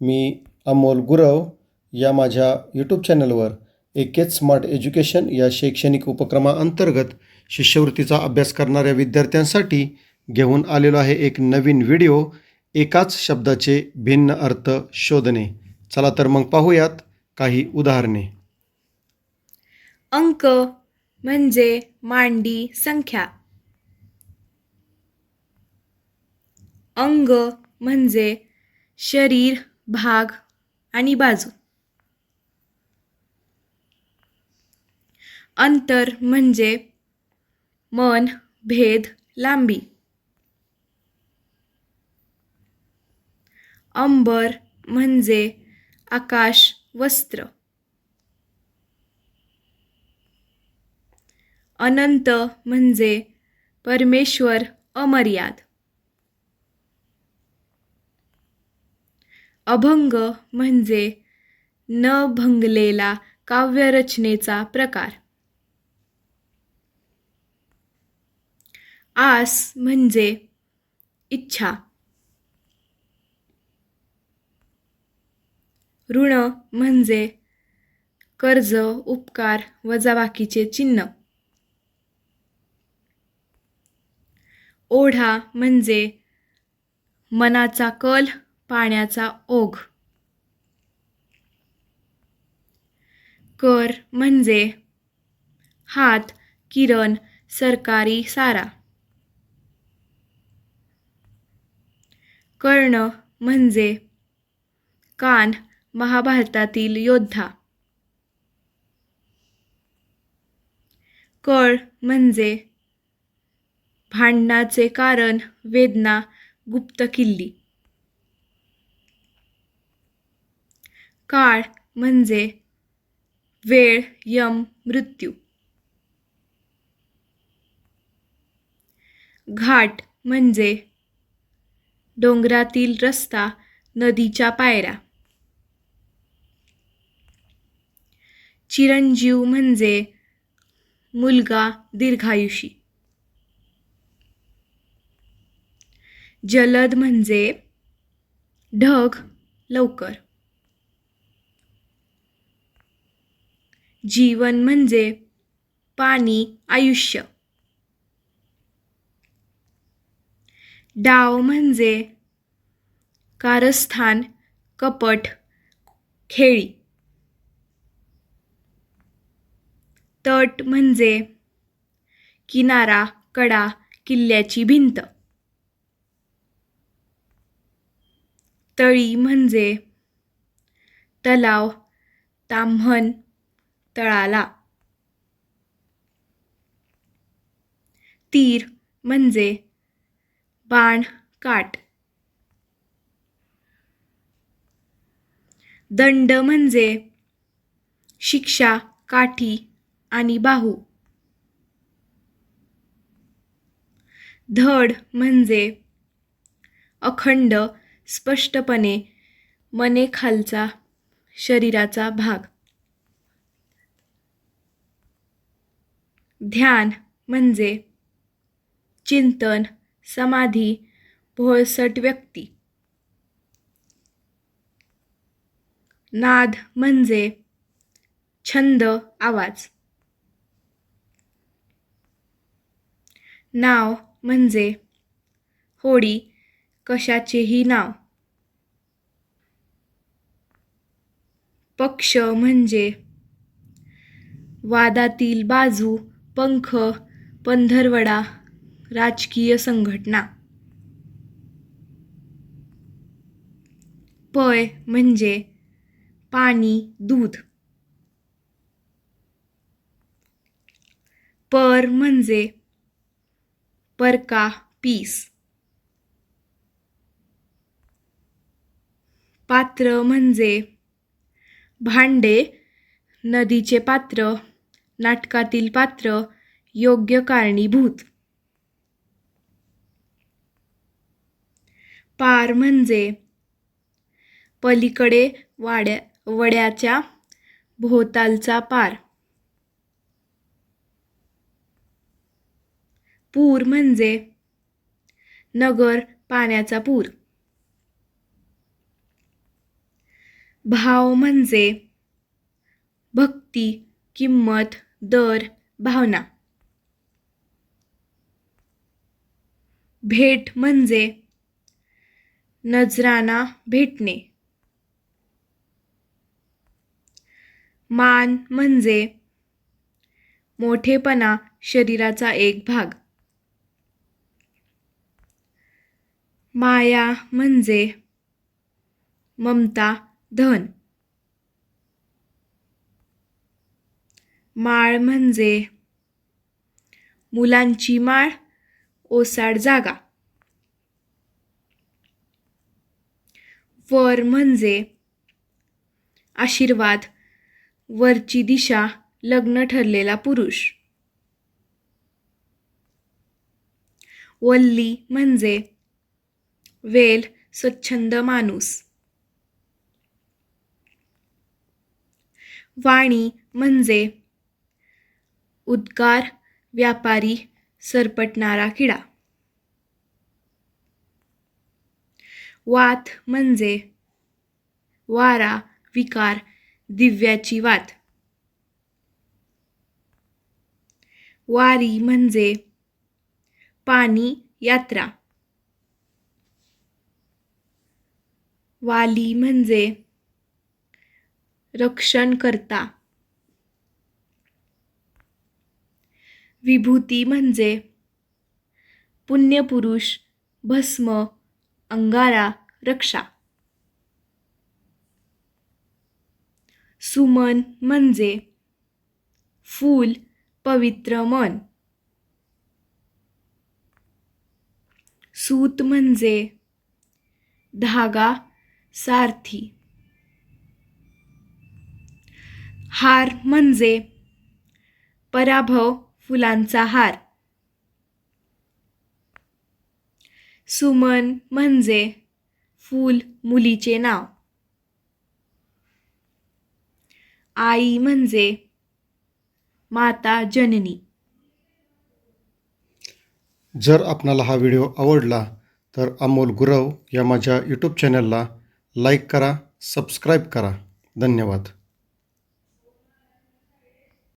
मी अमोल गुरव या माझ्या यूट्यूब चॅनलवर एकेच स्मार्ट एज्युकेशन या शैक्षणिक उपक्रमाअंतर्गत शिष्यवृत्तीचा अभ्यास करणाऱ्या विद्यार्थ्यांसाठी घेऊन आलेलो आहे एक नवीन व्हिडिओ एकाच शब्दाचे भिन्न अर्थ शोधणे. चला तर मग पाहूयात काही उदाहरणे. अंक म्हणजे मांडी संख्या. अंग म्हणजे शरीर भाग आणि बाजू. अंतर म्हणजे मन भेद लांबी. अंबर म्हणजे आकाश वस्त्र. अनंत म्हणजे परमेश्वर अमर्याद. अभंग म्हणजे न भंगलेला काव्यरचनेचा प्रकार. आस म्हणजे इच्छा. ऋण म्हणजे कर्ज उपकार वजाबाकीचे चिन्ह. ओढा म्हणजे मनाचा कल पाण्याचा ओघ. कर म्हणजे हात किरण सरकारी सारा. कर्ण म्हणजे कान महाभारतातील योद्धा. कळ म्हणजे भांडणाचे कारण वेदना गुप्त किल्ली. काळ म्हणजे वेळ यम मृत्यू. घाट म्हणजे डोंगरातील रस्ता नदीच्या पायऱ्या. चिरंजीव म्हणजे मुलगा दीर्घायुषी. जलद म्हणजे ढग लवकर. जीवन म्हणजे पाणी आयुष्य. डाव म्हणजे कारस्थान कपट खेळी. तट म्हणजे किनारा कडा किल्ल्याची भिंत. तळी म्हणजे तलाव ताम्हण तळाला. तीर म्हणजे बाण काट दंड म्हणजे शिक्षा काठी आणि बाहू. धड म्हणजे अखंड स्पष्टपणे मनेखालचा शरीराचा भाग. ध्यान म्हणजे चिंतन समाधी भोळसट व्यक्ती. नाद म्हणजे छंद आवाज. नाव म्हणजे होडी कशाचेही नाव. पक्ष म्हणजे वादातील बाजू पंख पंधरवडा राजकीय संघटना. पय म्हणजे पाणी दूध. पर म्हणजे परका पीस. पात्र म्हणजे भांडे नदीचे पात्र. नाटकातील पात्र योग्य कारणीभूत. पार म्हणजे पलीकडे वाड्या वड्याच्या भोवतालचा पार. पूर म्हणजे नगर पाण्याचा पूर. भाव म्हणजे भक्ती किंमत दर भावना. भेट म्हणजे नजराना भेटणे. मान म्हणजे मोठेपणा शरीराचा एक भाग. माया म्हणजे ममता धन. माळ म्हणजे मुलांची माळ ओसाड जागा. वर म्हणजे आशीर्वाद वरची दिशा लग्न ठरलेला पुरुष. वल्ली म्हणजे वेल स्वच्छंद माणूस. वाणी म्हणजे उद्गार व्यापारी सरपटणारा किडा. वात म्हणजे वारा विकार दिव्याची वात. वारी म्हणजे पाणी यात्रा. वाली म्हणजे रक्षण करता विभूती म्हणजे पुण्यपुरुष भस्म अंगारा रक्षा. सुमन म्हणजे फूल पवित्र मन. सूत म्हणजे धागा सारथी. हार म्हणजे पराभव फुलांचा हार. सुमन म्हणजे फूल मुलीचे नाव. आई म्हणजे माता जननी. जर आपणाला हा व्हिडिओ आवडला तर अमोल गुरव या माझ्या यूट्यूब चॅनलला लाईक करा सबस्क्राईब करा. धन्यवाद.